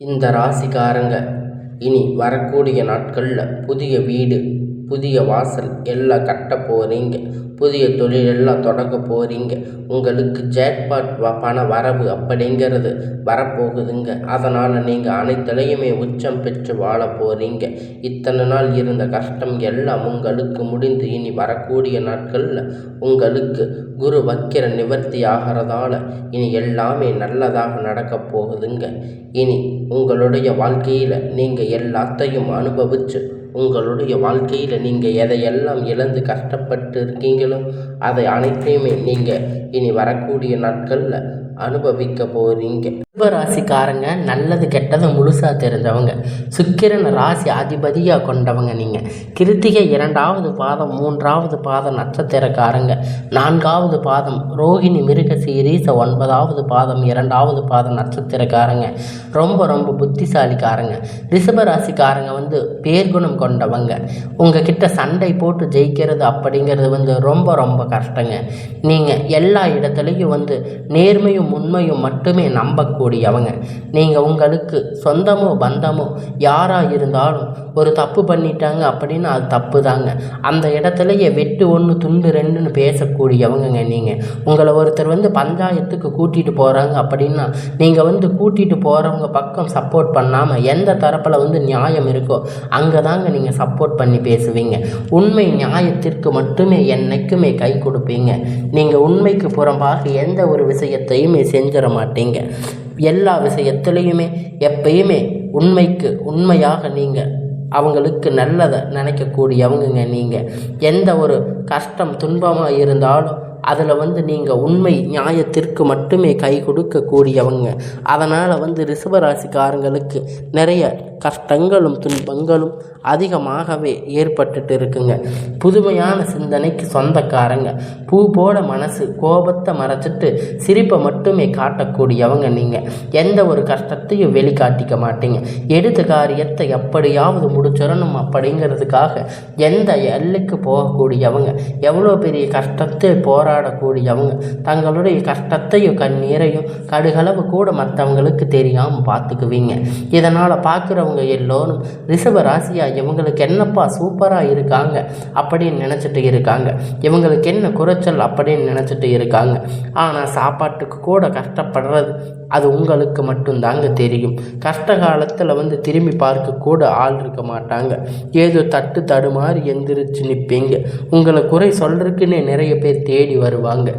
இந்த ராசிக்காரங்க. இனி வரக்கூடிய நாட்களில் புதிய வீடு புதிய வாசல் எல்லாம் கட்ட போகிறீங்க புதிய தொழில் எல்லாம் தொடங்க போகிறீங்க உங்களுக்கு ஜாக்பாட் வ பண வரவு அப்படிங்கிறது வரப்போகுதுங்க. அதனால் நீங்கள் அனைத்துலேயுமே உச்சம் பெற்று வாழ போகிறீங்க இத்தனை நாள் இருந்த கஷ்டம் எல்லாம் உங்களுக்கு முடிந்து இனி வரக்கூடிய நாட்களில் உங்களுக்கு குரு வக்கிர நிவர்த்தி ஆகிறதால இனி எல்லாமே நல்லதாக நடக்கப் போகுதுங்க. இனி உங்களுடைய வாழ்க்கையில் நீங்கள் எல்லாத்தையும் அனுபவித்து உங்களுடைய வாழ்க்கையில் நீங்கள் எதையெல்லாம் இழந்து கஷ்டப்பட்டு இருக்கீங்களோ அதை அனைத்தையுமே நீங்கள் இனி வரக்கூடிய நாட்களில் அனுபவிக்க போகிறீங்க கும்பராசிக்காரங்க நல்லது கெட்டதை முழுசாக தெரிஞ்சவங்க. சுக்கிரன் ராசி அதிபதியாக கொண்டவங்க நீங்கள் கிருத்திகை இரண்டாவது பாதம் மூன்றாவது பாதம் நட்சத்திரக்காரங்க. நான்காவது பாதம் ரோகிணி மிருக சீரீச ஒன்பதாவது பாதம் இரண்டாவது பாதம் நட்சத்திரக்காரங்க. ரொம்ப ரொம்ப புத்திசாலிக்காரங்க. ரிஷபராசிக்காரங்க வந்து பேர்குணம் கொண்டவங்க. உங்ககிட்ட சண்டை போட்டு ஜெயிக்கிறது அப்படிங்கிறது வந்து ரொம்ப ரொம்ப கஷ்டங்க. நீங்கள் எல்லா இடத்துலையும் வந்து நேர்மையும் உண்மையும் மட்டுமே நம்பக்கூடிய கூடியவங்க. நீங்கள் உங்களுக்கு சொந்தமோ பந்தமோ யாராக இருந்தாலும் ஒரு தப்பு பண்ணிட்டாங்க அப்படின்னா அது தப்பு தாங்க அந்த இடத்துலையே வெட்டு ஒன்று துண்டு ரெண்டுன்னு பேசக்கூடியவங்கங்க நீங்கள் உங்களை ஒருத்தர் வந்து பஞ்சாயத்துக்கு கூட்டிகிட்டு போகிறாங்க அப்படின்னா நீங்கள் வந்து கூட்டிகிட்டு போகிறவங்க பக்கம் சப்போர்ட் பண்ணாமல் எந்த தரப்பில் வந்து நியாயம் இருக்கோ அங்கே தாங்க நீங்கள் சப்போர்ட் பண்ணி பேசுவீங்க. உண்மை நியாயத்திற்கு மட்டுமே என்னைக்குமே கை கொடுப்பீங்க. நீங்கள் உண்மைக்கு புறம்பாக எந்த ஒரு விஷயத்தையுமே செஞ்சிட மாட்டீங்க. எல்லா விஷயத்துலேயுமே எப்பயுமே உண்மைக்கு உண்மையாக நீங்கள் அவங்களுக்கு நல்லதை நினைக்கக்கூடியவங்கங்க நீங்கள் எந்த ஒரு கஷ்டம் துன்பமாக இருந்தாலும் அதில் வந்து நீங்கள் உண்மை நியாயத்திற்கு மட்டுமே கை கொடுக்கக்கூடியவங்க. அதனால் வந்து ரிஷபராசிக்காரங்களுக்கு நிறைய கஷ்டங்களும் துன்பங்களும் அதிகமாகவே ஏற்பட்டுட்டு இருக்குங்க. புதுமையான சிந்தனைக்கு சொந்தக்காரங்க. பூ போட மனசு கோபத்தை மறைச்சிட்டு சிரிப்பை மட்டுமே காட்டக்கூடியவங்க நீங்கள் எந்த ஒரு கஷ்டத்தையும் வெளிக்காட்டிக்க மாட்டீங்க. எடுத்த காரியத்தை எப்படியாவது முடிச்சிடணும் அப்படிங்கிறதுக்காக எந்த எல்லைக்கு போகக்கூடியவங்க எவ்வளோ பெரிய கஷ்டத்தை போராடக்கூடியவங்க தங்களுடைய கஷ்டத்தையும் கண்ணீரையும் கடுகளவு கூட மற்றவங்களுக்கு தெரியாமல் பார்த்துக்குவீங்க. இதனால் பார்க்குற பார்க்குறவங்க எல்லோரும் ரிஷப ராசியாக இவங்களுக்கு என்னப்பா சூப்பராக இருக்காங்க அப்படின்னு நினச்சிட்டு இருக்காங்க. இவங்களுக்கு என்ன குறைச்சல் அப்படின்னு நினச்சிட்டு இருக்காங்க. ஆனால் சாப்பாட்டுக்கு கூட கஷ்டப்படுறது அது உங்களுக்கு மட்டும்தாங்க தெரியும். கஷ்ட காலத்தில் வந்து திரும்பி பார்க்க கூட ஆள் இருக்க மாட்டாங்க. ஏதோ தட்டு தடுமாறி எந்திரிச்சு நிற்பீங்க உங்களை குறை சொல்கிறதுக்குன்னே நிறைய பேர் தேடி வருவாங்க.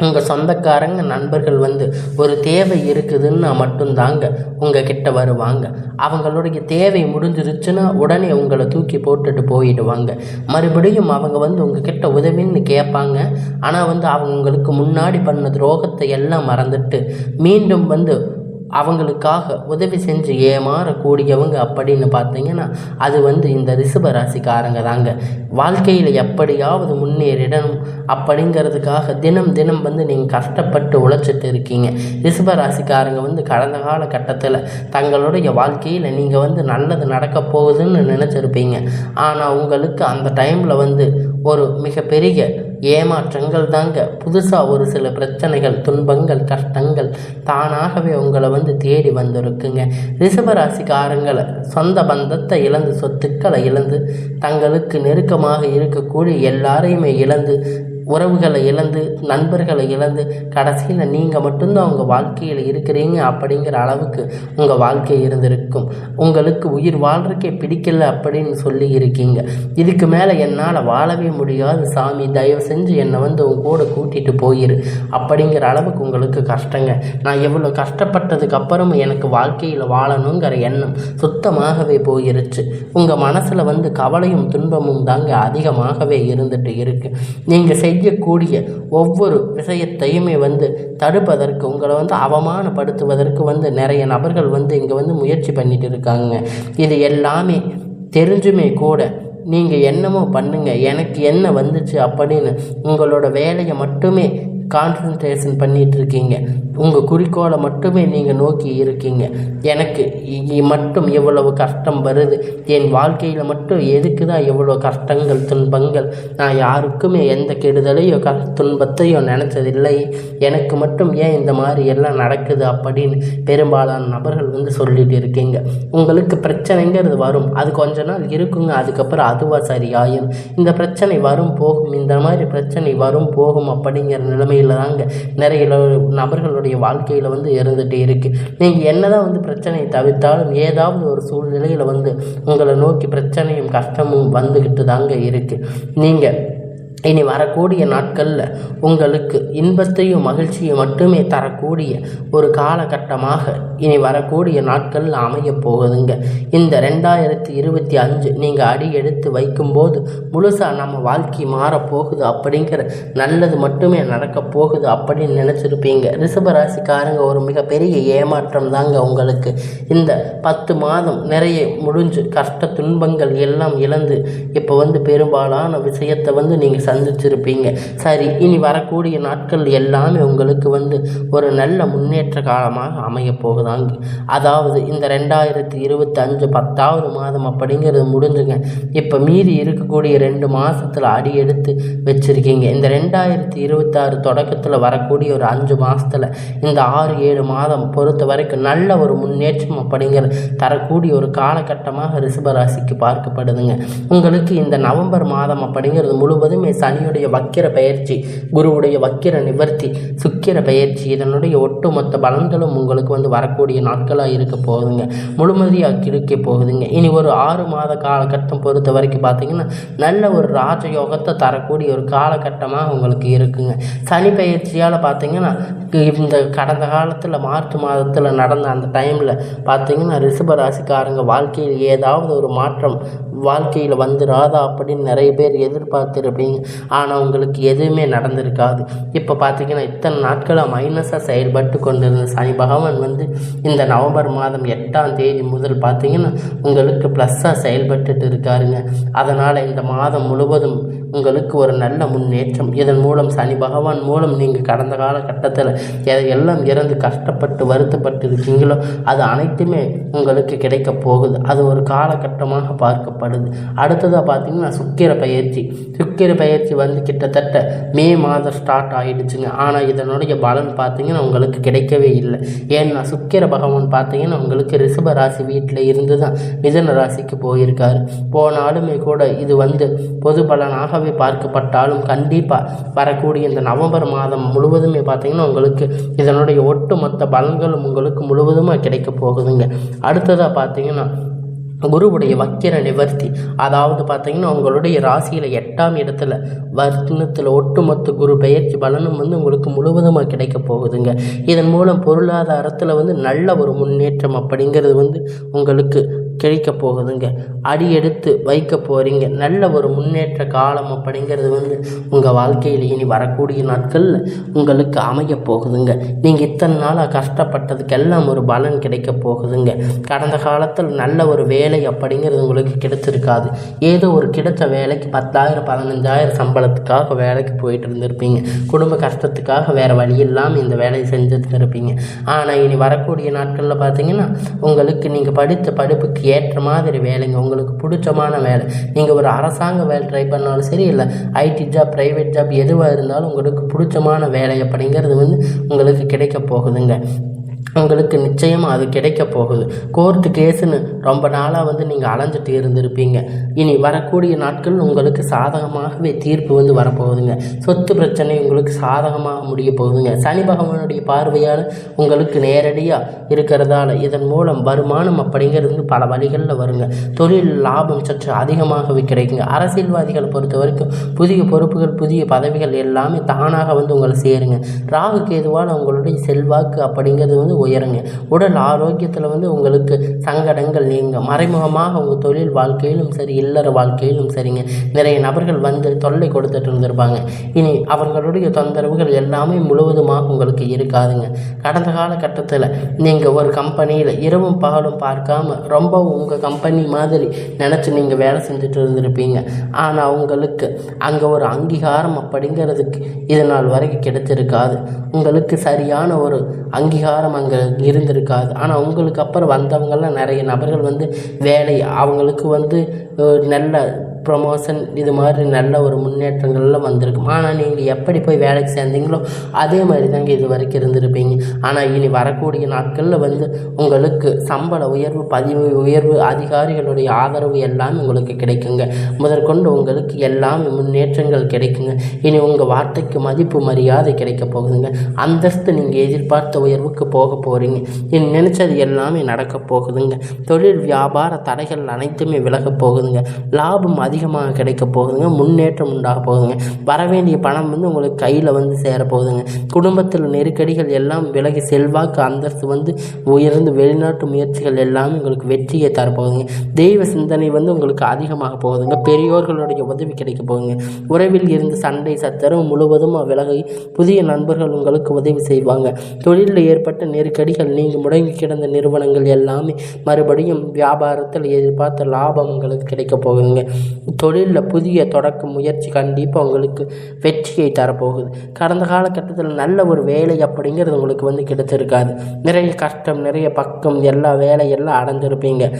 உங்கள் சொந்தக்காரங்க நண்பர்கள் வந்து ஒரு தேவை இருக்குதுன்னு மட்டும்தாங்க உங்கள் கிட்ட வருவாங்க. அவங்களுடைய தேவை முடிஞ்சிருச்சுன்னா உடனே உங்களை தூக்கி போட்டுட்டு போயிடுவாங்க. மறுபடியும் அவங்க வந்து உங்கள் கிட்ட உதவின்னு கேட்பாங்க. ஆனால் வந்து அவங்க உங்களுக்கு முன்னாடி பண்ண துரோகத்தை எல்லாம் மறந்துட்டு மீண்டும் வந்து அவங்களுக்காக உதவி செஞ்சு ஏமாறக்கூடியவங்க அப்படின்னு பார்த்தீங்கன்னா அது வந்து இந்த ரிஷப ராசிக்காரங்க தாங்க. வாழ்க்கையில் எப்படியாவது முன்னேறிடணும் அப்படிங்கிறதுக்காக தினம் தினம் வந்து நீங்கள் கஷ்டப்பட்டு உழைச்சிட்டு இருக்கீங்க. ரிஷப ராசிக்காரங்க வந்து கடந்த காலகட்டத்தில் தங்களுடைய வாழ்க்கையில் நீங்கள் வந்து நல்லது நடக்க போகுதுன்னு நினச்சிருப்பீங்க. ஆனால் உங்களுக்கு அந்த டைமில் வந்து ஒரு மிகப்பெரிய ஏமாற்றங்கள் தாங்க புதுசாக ஒரு சில பிரச்சனைகள் துன்பங்கள் கஷ்டங்கள் தானாகவே உங்களை வந்து தேடி வந்திருக்குங்க. ரிஷபராசிக்காரங்களை சொந்த பந்தத்தை இழந்து சொத்துக்களை இழந்து தங்களுக்கு நெருக்கமாக இருக்கக்கூடிய எல்லாரையுமே இழந்து உறவுகளை இழந்து நண்பர்களை இழந்து கடைசியில் நீங்கள் மட்டும்தான் உங்கள் வாழ்க்கையில் இருக்கிறீங்க அப்படிங்கிற அளவுக்கு உங்கள் வாழ்க்கை இருந்திருக்கும். உங்களுக்கு உயிர் வாழ்றக்கே பிடிக்கல அப்படின்னு சொல்லி இருக்கீங்க. இதுக்கு மேலே என்னால் வாழவே முடியாது சாமி. தயவு செஞ்சு என்னை வந்து உங்க கூட கூட்டிகிட்டு போயிரு. அப்படிங்கிற அளவுக்கு உங்களுக்கு கஷ்டங்க. நான் எவ்வளோ கஷ்டப்பட்டதுக்கு அப்புறமும் எனக்கு வாழ்க்கையில் வாழணுங்கிற எண்ணம் சுத்தமாகவே போயிருச்சு. உங்கள் மனசில் வந்து கவலையும் துன்பமும் தாங்க அதிகமாகவே இருந்துட்டு இருக்குது நீங்கள் செய் செய்யக்கூடிய ஒவ்வொரு விஷயத்தையுமே வந்து தடுப்பதற்கு உங்களை வந்து அவமானப்படுத்துவதற்கு வந்து நிறைய நபர்கள் வந்து இங்கே வந்து முயற்சி பண்ணிட்டு இருக்காங்க. இது எல்லாமே தெரிஞ்சுமே கூட நீங்கள் என்னமோ பண்ணுங்கள் எனக்கு என்ன வந்துச்சு அப்படின்னு உங்களோட வேலையை மட்டுமே கான்சன்ட்ரேஷன் பண்ணிகிட்டு இருக்கீங்க உங்கள் குறிக்கோளை மட்டுமே நீங்கள் நோக்கி இருக்கீங்க. எனக்கு மட்டும் இவ்வளவு கஷ்டம் வருது? என் வாழ்க்கையில் மட்டும் எதுக்கு தான் இவ்வளோ கஷ்டங்கள் துன்பங்கள்? நான் யாருக்குமே எந்த கெடுதலையோ க துன்பத்தையோ நினச்சதில்லை. எனக்கு மட்டும் ஏன் இந்த மாதிரி எல்லாம் நடக்குது அப்படின்னு பெரும்பாலான நபர்கள் வந்து சொல்லிட்டு இருக்கீங்க. உங்களுக்கு பிரச்சனைங்கிறது வரும். அது கொஞ்ச நாள் இருக்குங்க. அதுக்கப்புறம் அதுவாக சரியாயும் இந்த பிரச்சனை வரும் போகும். இந்த மாதிரி பிரச்சனை வரும் போகும் அப்படிங்கிற நிலைமை நிலைமையில தாங்க நிறைய நபர்களுடைய வாழ்க்கையில் வந்து இருந்துகிட்டே இருக்குது நீங்கள் என்னதான் வந்து பிரச்சனையை தவிர்த்தாலும் ஏதாவது ஒரு சூழ்நிலையில் வந்து உங்களை நோக்கி பிரச்சனையும் கஷ்டமும் வந்துக்கிட்டு தாங்க இருக்குது நீங்கள் இனி வரக்கூடிய நாட்களில் உங்களுக்கு இன்பத்தையும் மகிழ்ச்சியும் மட்டுமே தரக்கூடிய ஒரு காலகட்டமாக இனி வரக்கூடிய நாட்களில் அமையப் போகுதுங்க. இந்த ரெண்டாயிரத்தி இருபத்தி அஞ்சு நீங்கள் அடி எடுத்து வைக்கும்போது முழுசாக நம்ம வாழ்க்கை மாறப்போகுது அப்படிங்கிற நல்லது மட்டுமே நடக்கப் போகுது அப்படின்னு நினச்சிருப்பீங்க. ரிஷபராசிக்காரங்க ஒரு மிகப்பெரிய ஏமாற்றம் தாங்க உங்களுக்கு. இந்த பத்து மாதம் நிறைய முடிஞ்சு கஷ்ட துன்பங்கள் எல்லாம் இழந்து இப்போ வந்து பெரும்பாலான விஷயத்தை வந்து நீங்கள் சந்திச்சிருப்பீங்க சரி இனி வரக்கூடிய நாட்கள் எல்லாமே உங்களுக்கு வந்து ஒரு நல்ல முன்னேற்ற காலமாக அமைய போகுதாங்க. அதாவது இந்த ரெண்டாயிரத்தி இருபத்தஞ்சு பத்தாவது மாதம் அப்படிங்கிறது முடிஞ்சுங்க. இப்போ மீதி இருக்கக்கூடிய ரெண்டு மாதத்தில் அடி எடுத்து வச்சுருக்கீங்க. இந்த ரெண்டாயிரத்தி இருபத்தாறு தொடக்கத்தில் வரக்கூடிய ஒரு அஞ்சு மாதத்தில் இந்த ஆறு ஏழு மாதம் பொறுத்த வரைக்கும் நல்ல ஒரு முன்னேற்றம் அப்படிங்கிற தரக்கூடிய ஒரு காலகட்டமாக ரிஷபராசிக்கு பார்க்கப்படுதுங்க. உங்களுக்கு இந்த நவம்பர் மாதம் அப்படிங்கிறது முழுவதுமே சனியுடைய வக்கிர பயிற்சி குருவுடைய வக்கிர நிவர்த்தி சுக்கிர பயிற்சி இதனுடைய ஒட்டுமொத்த பலன்களும் உங்களுக்கு வந்து வரக்கூடிய நாட்களாக இருக்க போகுதுங்க. முழுமதியாக இருக்க போகுதுங்க. இனி ஒரு ஆறு மாத காலகட்டம் பொறுத்த வரைக்கும் பார்த்தீங்கன்னா நல்ல ஒரு ராஜயோகத்தை தரக்கூடிய ஒரு காலகட்டமாக உங்களுக்கு இருக்குங்க. சனி பயிற்சியால் பார்த்தீங்கன்னா இந்த கடந்த காலத்தில் மார்ச் மாதத்தில் நடந்த அந்த டைமில் பார்த்தீங்கன்னா ரிஷப ராசிக்காரங்க வாழ்க்கையில் ஏதாவது ஒரு மாற்றம் வாழ்க்கையில் வந்துடாதா அப்படின்னு நிறைய பேர் எதிர்பார்த்துருப்பீங்க. ஆனால் உங்களுக்கு எதுவுமே நடந்திருக்காது. இப்போ பார்த்தீங்கன்னா இத்தனை நாட்களாக மைனஸாக செயல்பட்டு கொண்டிருந்த சனி பகவான் வந்து இந்த நவம்பர் மாதம் எட்டாம் தேதி முதல் பார்த்தீங்கன்னா உங்களுக்கு ப்ளஸ்ஸாக செயல்பட்டுட்டு இருக்காருங்க. அதனால் இந்த மாதம் முழுவதும் உங்களுக்கு ஒரு நல்ல முன்னேற்றம். இதன் மூலம் சனி பகவான் மூலம் நீங்கள் கடந்த காலகட்டத்தில் எதையெல்லாம் இறந்து கஷ்டப்பட்டு வருத்தப்பட்டு இருக்கீங்களோ அது அனைத்துமே உங்களுக்கு கிடைக்க போகுது. அது ஒரு காலகட்டமாக பார்க்கப்படுது அடுத்ததாக பார்த்தீங்கன்னா சுக்கிர பயிற்சி. சுக்கிர பயிற்சி வந்து கிட்டத்தட்ட மே மாதம் ஸ்டார்ட் ஆகிடுச்சுங்க ஆனால் இதனுடைய பலன் பார்த்தீங்கன்னா உங்களுக்கு கிடைக்கவே இல்லை. ஏன்னா சுக்கிர பகவான் பார்த்தீங்கன்னா உங்களுக்கு ரிஷப ராசி வீட்டில் இருந்து தான் மிதன ராசிக்கு போயிருக்காரு. போனாலுமே கூட இது வந்து பொது பலனாகவே பார்க்கப்பட்டாலும் கண்டிப்பாக வரக்கூடிய இந்த நவம்பர் மாதம் முழுவதுமே பார்த்தீங்கன்னா உங்களுக்கு இதனுடைய ஒட்டுமொத்த பலன்களும் உங்களுக்கு முழுவதுமாக கிடைக்க போகுதுங்க. அடுத்ததாக பார்த்தீங்கன்னா குருவுடைய வக்கிர நிவர்த்தி. அதாவது பார்த்தீங்கன்னா உங்களுடைய ராசியில் எட்டாம் இடத்துல வர்த்தனத்தில் ஒட்டுமொத்த குரு பெயர்ச்சி பலனும் வந்து உங்களுக்கு முழுவதுமாக கிடைக்க போகுதுங்க. இதன் மூலம் பொருளாதாரத்தில் வந்து நல்ல ஒரு முன்னேற்றம் அப்படிங்கிறது வந்து உங்களுக்கு கிழிக்க போகுதுங்க. அடி எடுத்து வைக்க போகிறீங்க நல்ல ஒரு முன்னேற்ற காலம் அப்படிங்கிறது வந்து உங்கள் வாழ்க்கையில் இனி வரக்கூடிய நாட்களில் உங்களுக்கு அமைய போகுதுங்க. நீங்கள் இத்தனை நாளாக கஷ்டப்பட்டதுக்கெல்லாம் ஒரு பலன் கிடைக்க போகுதுங்க. கடந்த காலத்தில் நல்ல ஒரு வேலை அப்படிங்கிறது உங்களுக்கு கிடைச்சிருக்காது ஏதோ ஒரு கிடைச்ச வேலைக்கு பத்தாயிரம் பதினஞ்சாயிரம் சம்பளத்துக்காக வேலைக்கு போயிட்டு இருந்திருப்பீங்க. குடும்ப கஷ்டத்துக்காக வேறு வழி இல்லாமல் இந்த வேலையை செஞ்சுட்டு இருப்பீங்க ஆனால் இனி வரக்கூடிய நாட்களில் பார்த்தீங்கன்னா உங்களுக்கு நீங்கள் படித்த படிப்புக்கு ஏற்ற மாதிரி வேலைங்க. உங்களுக்கு பிடிச்சமான வேலை. நீங்கள் ஒரு அரசாங்க வேலை ட்ரை பண்ணாலும் சரி இல்லை ஐடி ஜாப் ப்ரைவேட் ஜாப் எதுவாக இருந்தாலும் உங்களுக்கு பிடிச்சமான வேலை அப்படிங்கிறது வந்து உங்களுக்கு கிடைக்க போகுதுங்க. உங்களுக்கு நிச்சயமாக அது கிடைக்க போகுது. கோர்ட்டு கேஸுன்னு ரொம்ப நாளாக வந்து நீங்கள் அலைஞ்சிட்டு இருந்திருப்பீங்க. இனி வரக்கூடிய நாட்கள் உங்களுக்கு சாதகமாகவே தீர்ப்பு வந்து வரப்போகுதுங்க. சொத்து பிரச்சனை உங்களுக்கு சாதகமாக முடிய போகுதுங்க. சனி பகவானுடைய பார்வையால் உங்களுக்கு நேரடியாக இருக்கிறதால இதன் மூலம் வருமானம் அப்படிங்கிறது வந்து பல வழிகளில் வருங்க. தொழில் லாபம் சற்று அதிகமாகவே கிடைக்குங்க. அரசியல்வாதிகளை பொறுத்த வரைக்கும் புதிய பொறுப்புகள் புதிய பதவிகள் எல்லாமே தானாக வந்து உங்களை சேருங்க. ராகு கேதுவால் உங்களுடைய செல்வாக்கு அப்படிங்கிறது வந்து உயருங்க. உடல் ஆரோக்கியத்தில் வந்து உங்களுக்கு சங்கடங்கள் நீங்க மறைமுகமாக உங்கள் தொழில் வாழ்க்கையிலும் சரி இல்லற வாழ்க்கையிலும் சரிங்க. நிறைய நபர்கள் வந்து தொல்லை கொடுத்துட்டு இருந்திருப்பாங்க. இனி அவர்களுடைய தொந்தரவுகள் எல்லாமே முழுவதுமாக உங்களுக்கு இருக்காதுங்க. கடந்த காலகட்டத்தில் நீங்கள் ஒரு கம்பெனியில் இரவும் பகலும் பார்க்காம ரொம்ப உங்கள் கம்பெனி மாதிரி நினச்சி நீங்கள் வேலை செஞ்சுட்டு இருந்திருப்பீங்க. ஆனால் உங்களுக்கு அங்கே ஒரு அங்கீகாரம் அப்படிங்கிறதுக்கு இது நாள் வரைக்கும் கிடைச்சிருக்காது. உங்களுக்கு சரியான ஒரு அங்கீகாரம் அங்கே இருந்திருக்காது. ஆனால் உங்களுக்கு அப்புறம் வந்தவங்கெல்லாம் நிறைய நபர்கள் வந்து வேலை அவங்களுக்கு வந்து நல்ல ப்ரொமோஷன் இது மாதிரி நல்ல ஒரு முன்னேற்றங்கள்லாம் வந்திருக்கும். ஆனால் நீங்கள் எப்படி போய் வேலைக்கு சேர்ந்தீங்களோ அதே மாதிரி தாங்க இது வரைக்கும் இருந்திருப்பீங்க. ஆனால் இனி வரக்கூடிய நாட்களில் வந்து உங்களுக்கு சம்பள உயர்வு பதிவு உயர்வு அதிகாரிகளுடைய ஆதரவு எல்லாமே உங்களுக்கு கிடைக்குங்க. முதற்கொண்டு உங்களுக்கு எல்லாமே முன்னேற்றங்கள் கிடைக்குங்க. இனி உங்கள் வார்த்தைக்கு மதிப்பு மரியாதை கிடைக்க போகுதுங்க. அந்தஸ்து நீங்கள் எதிர்பார்த்த உயர்வுக்கு போக போகிறீங்க இனி நினச்சது எல்லாமே நடக்க போகுதுங்க. தொழில் வியாபார தடைகள் அனைத்துமே விலக போகுதுங்க. லாபம் அதிகமாக கிடைக்க போகுதுங்க முன்னேற்றம் உண்டாக போகுதுங்க. வரவேண்டிய பணம் வந்து உங்களுக்கு கையில் வந்து சேரப்போகுதுங்க குடும்பத்தில் நெருக்கடிகள் எல்லாம் விலகி செல்வாக்கு அந்தஸ்து வந்து உயர்ந்து வெளிநாட்டு முயற்சிகள் எல்லாமே உங்களுக்கு வெற்றியை தரப்போகுதுங்க தெய்வ சிந்தனை வந்து உங்களுக்கு அதிகமாக போகுதுங்க. பெரியோர்களுடைய உதவி கிடைக்க போகுதுங்க. உறவில் இருந்து சண்டை சச்சரவு முழுவதும் விலகி புதிய நண்பர்கள் உங்களுக்கு உதவி செய்வாங்க. தொழிலில் ஏற்பட்ட நெருக்கடிகள் நீங்கள் முடங்கி கிடந்த நிறுவனங்கள் எல்லாமே மறுபடியும் வியாபாரத்தில் எதிர்பார்த்த லாபம் உங்களுக்கு கிடைக்க போகுதுங்க. தொழிலில் புதிய தொடக்க முயற்சி கண்டிப்பாக உங்களுக்கு வெற்றியை தரப்போகுது. கடந்த காலகட்டத்தில் நல்ல ஒரு வேலை அப்படிங்கிறது உங்களுக்கு வந்து கிடைச்சிருக்காது. நிறைய கஷ்டம் நிறைய பக்கம் எல்லா வேலையெல்லாம் அடைஞ்சிருப்பீங்க.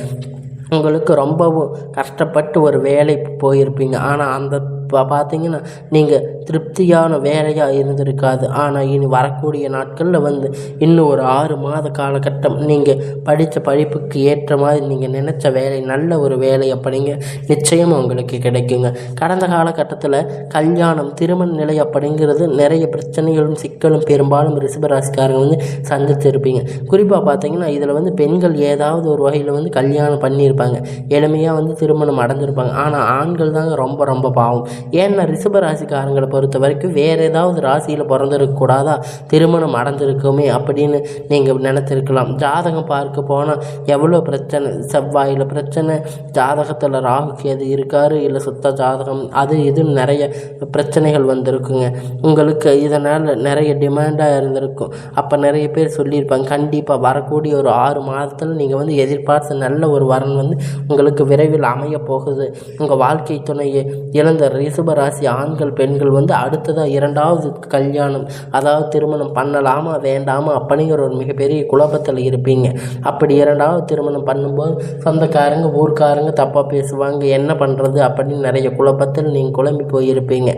உங்களுக்கு ரொம்பவும் கஷ்டப்பட்டு ஒரு வேலைக்கு போயிருப்பீங்க. ஆனால் அந்த இப்போ பார்த்தீங்கன்னா நீங்கள் திருப்தியான வேலையாக இருந்திருக்காது. ஆனால் இனி வரக்கூடிய நாட்களில் வந்து இன்னும் ஒரு ஆறு மாத காலகட்டம் நீங்கள் படித்த படிப்புக்கு ஏற்ற மாதிரி நீங்கள் நினச்ச வேலை நல்ல ஒரு வேலை அப்படிங்க நிச்சயமாக உங்களுக்கு கிடைக்குங்க. கடந்த காலகட்டத்தில் கல்யாணம் திருமண நிலை அப்படிங்கிறது நிறைய பிரச்சனைகளும் சிக்கலும் பெரும்பாலும் ரிஷபராசிக்காரங்க வந்து சந்திச்சிருப்பீங்க. குறிப்பாக பார்த்தீங்கன்னா இதில் வந்து பெண்கள் ஏதாவது ஒரு வகையில் வந்து கல்யாணம் பண்ணியிருப்பாங்க. எளிமையாக வந்து திருமணம் அடைஞ்சிருப்பாங்க. ஆனால் ஆண்கள் தாங்க ரொம்ப ரொம்ப பாவம். ஏன்னா ரிஷப ராசிக்காரங்களை பொறுத்த வரைக்கும் வேறு ஏதாவது ராசியில் பிறந்திருக்கக்கூடாதா திருமணம் அடைஞ்சிருக்குமே அப்படின்னு நீங்கள் நினச்சிருக்கலாம் ஜாதகம் பார்க்க போனால் எவ்வளோ பிரச்சனை? செவ்வாயில் பிரச்சனை ஜாதகத்தில் ராகுக்கு எது இருக்காரு இல்லை சுத்த ஜாதகம் அது இதுன்னு நிறைய பிரச்சனைகள் வந்திருக்குங்க. உங்களுக்கு இதனால் நிறைய டிமாண்டாக இருந்திருக்கும். அப்போ நிறைய பேர் சொல்லியிருப்பாங்க கண்டிப்பாக வரக்கூடிய ஒரு ஆறு மாதத்தில் நீங்கள் வந்து எதிர்பார்த்த நல்ல ஒரு வரன் வந்து உங்களுக்கு விரைவில் அமைய போகுது. உங்கள் வாழ்க்கை துணையை இழந்த ரிஷபராசி ஆண்கள் பெண்கள் வந்து அடுத்ததாக இரண்டாவது கல்யாணம் அதாவது திருமணம் பண்ணலாமா வேண்டாமா அப்படிங்கிற ஒரு மிகப்பெரிய குழப்பத்தில் இருப்பீங்க. அப்படி இரண்டாவது திருமணம் பண்ணும்போது சொந்தக்காரங்க ஊர்க்காரங்க தப்பாக பேசுவாங்க என்ன பண்ணுறது அப்படின்னு நிறைய குழப்பத்தில் நீங்கள் குழம்பி போயிருப்பீங்க.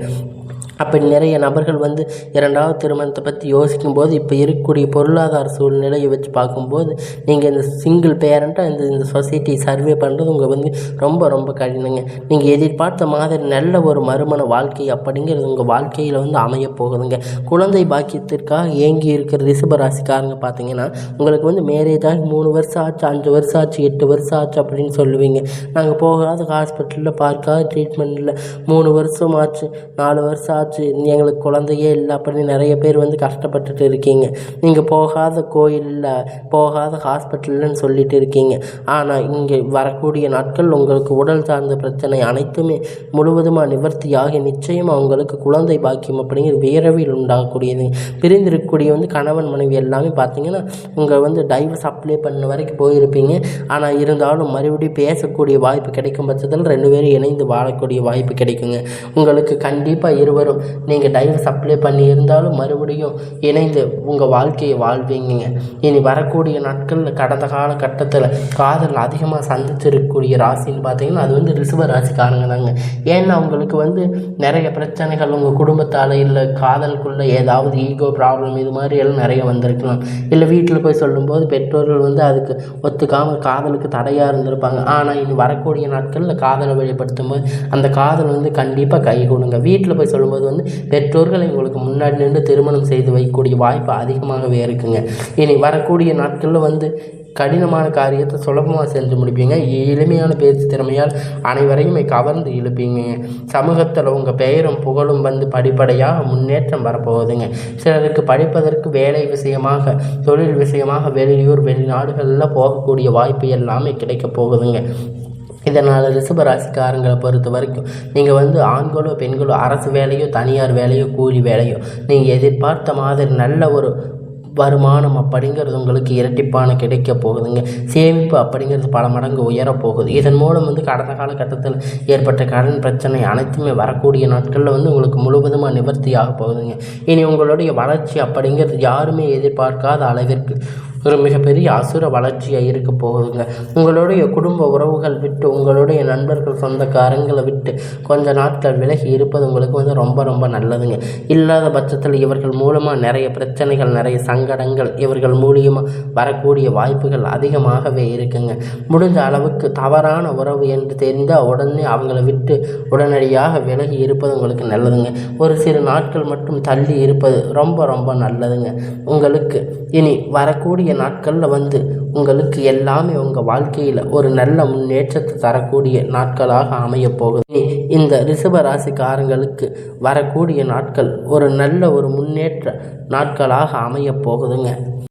அப்படி நிறைய நபர்கள் வந்து இரண்டாவது திருமணத்தை பற்றி யோசிக்கும்போது இப்போ இருக்கக்கூடிய பொருளாதார சூழ்நிலையை வச்சு பார்க்கும்போது நீங்கள் இந்த சிங்கிள் பேரண்ட்டாக இந்த இந்த சொசைட்டி சர்வே பண்ணுறது உங்கள் வந்து ரொம்ப ரொம்ப கடினங்க. நீங்கள் எதிர்பார்த்த மாதிரி நல்ல ஒரு மறுமண வாழ்க்கை அப்படிங்கிறது உங்கள் வாழ்க்கையில் வந்து அமைய போகுதுங்க. குழந்தை பாக்கியத்திற்காக ஏங்கி இருக்கிற ரிஷப ராசிக்காரங்க பார்த்தீங்கன்னா உங்களுக்கு வந்து மேரேஜ் ஆகி மூணு வருஷம் ஆச்சு அஞ்சு வருஷம் ஆச்சு எட்டு வருஷம் ஆச்சு அப்படின்னு சொல்லுவீங்க. நாங்கள் போகாத ஹாஸ்பிட்டலில் பார்க்காத ட்ரீட்மெண்ட்டில் மூணு வருஷம் ஆச்சு நாலு வருஷம் ஆச்சு எங்களுக்கு குழந்தையே இல்லை அப்படின்னு நிறைய பேர் வந்து கஷ்டப்பட்டுட்டு இருக்கீங்க. நீங்கள் போகாத கோயிலில் போகாத ஹாஸ்பிட்டல்னு சொல்லிட்டு இருக்கீங்க. ஆனால் இங்கே வரக்கூடிய நாட்கள் உங்களுக்கு உடல் சார்ந்த பிரச்சனை அனைத்துமே முழுவதுமாக நிவர்த்தியாகி நிச்சயமாக உங்களுக்கு குழந்தை பாக்கியம் அப்படிங்கிற விரைவில் உண்டாகக்கூடியது. பிரிந்திருக்கக்கூடிய வந்து கணவன் மனைவி எல்லாமே பார்த்தீங்கன்னா உங்கள் வந்து டைவர்ஸ் அப்ளை பண்ண வரைக்கும் போயிருப்பீங்க. ஆனால் இருந்தாலும் மறுபடியும் பேசக்கூடிய வாய்ப்பு கிடைக்கும் பட்சத்தில் ரெண்டு பேரும் இணைந்து வாழக்கூடிய வாய்ப்பு கிடைக்குங்க. உங்களுக்கு கண்டிப்பாக இருவரும் நீங்கள் டைவர்ஸ் அப்ளை பண்ணி இருந்தாலும் மறுபடியும் இணைந்து உங்கள் வாழ்க்கையை வாழ்வீங்க. இனி வரக்கூடிய நாட்களில் கடந்த காலகட்டத்தில் காதல் அதிகமாக சந்திச்சிருக்கக்கூடிய ராசின்னு பார்த்தீங்கன்னா அது வந்து ரிஷப ராசிக்காரங்க தாங்க. ஏன்னா அவங்களுக்கு வந்து நிறைய பிரச்சனைகள் உங்கள் குடும்பத்தால் இல்லை காதலுக்குள்ளே ஏதாவது ஈகோ ப்ராப்ளம் இது மாதிரி எல்லாம் நிறைய வந்திருக்கலாம். இல்லை வீட்டில் போய் சொல்லும்போது பெற்றோர்கள் வந்து அதுக்கு ஒத்துக்காமல் காதலுக்கு தடையாக இருந்திருப்பாங்க. ஆனால் இனி வரக்கூடிய நாட்களில் காதலை வெளிப்படுத்தும் போது அந்த காதல் வந்து கண்டிப்பாக கை கொடுங்க. வீட்டில் போய் சொல்லும்போது வந்து பெற்றோர்களை உங்களுக்கு முன்னாடி நின்று திருமணம் செய்து வைக்கக்கூடிய வாய்ப்பு அதிகமாகவே இருக்குங்க. இனி வரக்கூடிய நாட்களில் வந்து கடினமான காரியத்தை சுலபமாக செஞ்சு முடிப்பீங்க. எளிமையான பேச்சு திறமையால் அனைவரையும் கவர்ந்து இழுப்பீங்க. சமூகத்தில் உங்கள் பெயரும் புகழும் வந்து படிப்படியாக முன்னேற்றம் வரப்போகுதுங்க. சிலருக்கு படிப்பதற்கு வேலை விஷயமாக தொழில் விஷயமாக வெளியூர் வெளிநாடுகளில் போகக்கூடிய வாய்ப்பு எல்லாமே கிடைக்க போகுதுங்க. இதனால் ரிஷபராசிக்காரங்களை பொறுத்த வரைக்கும் நீங்கள் வந்து ஆண்களோ பெண்களோ அரசு வேலையோ தனியார் வேலையோ கூலி வேலையோ நீங்கள் எதிர்பார்த்த மாதிரி நல்ல ஒரு வருமானம் அப்படிங்கிறது உங்களுக்கு இரட்டிப்பான கிடைக்க போகுதுங்க. சேமிப்பு அப்படிங்கிறது பல மடங்கு உயரப்போகுது இதன் மூலம் வந்து கடந்த காலகட்டத்தில் ஏற்பட்ட கடன் பிரச்சனை அனைத்துமே வரக்கூடிய நாட்களில் வந்து உங்களுக்கு முழுவதுமாக நிவர்த்தி ஆக போகுதுங்க. இனி உங்களுடைய வளர்ச்சி அப்படிங்கிறது யாருமே எதிர்பார்க்காத அளவிற்கு ஒரு மிகப்பெரிய அசுர வளர்ச்சியாக இருக்க போகுதுங்க. உங்களுடைய குடும்ப உறவுகள் விட்டு உங்களுடைய நண்பர்கள் சொந்தக்காரங்களை விட்டு கொஞ்ச நாட்கள் விலகி இருப்பது உங்களுக்கு வந்து ரொம்ப ரொம்ப நல்லதுங்க. இல்லாத பட்சத்தில் இவர்கள் மூலமாக நிறைய பிரச்சனைகள் நிறைய சங்கடங்கள் இவர்கள் மூலியமாக வரக்கூடிய வாய்ப்புகள் அதிகமாகவே இருக்குங்க. முடிஞ்ச அளவுக்கு தவறான உறவு என்று தெரிந்தால் உடனே அவங்கள விட்டு உடனடியாக விலகி இருப்பது உங்களுக்கு நல்லதுங்க. ஒரு சில நாட்கள் மட்டும் தள்ளி இருப்பது ரொம்ப ரொம்ப நல்லதுங்க. உங்களுக்கு இனி வரக்கூடிய நாட்களில் வந்து உங்களுக்கு எல்லாமே உங்கள் வாழ்க்கையில் ஒரு நல்ல முன்னேற்றத்தை தரக்கூடிய நாட்களாக அமையப்போகுது இந்த ரிஷப ராசிக்காரங்களுக்கு வரக்கூடிய நாட்கள் ஒரு நல்ல ஒரு முன்னேற்ற நாட்களாக அமையப்போகுதுங்க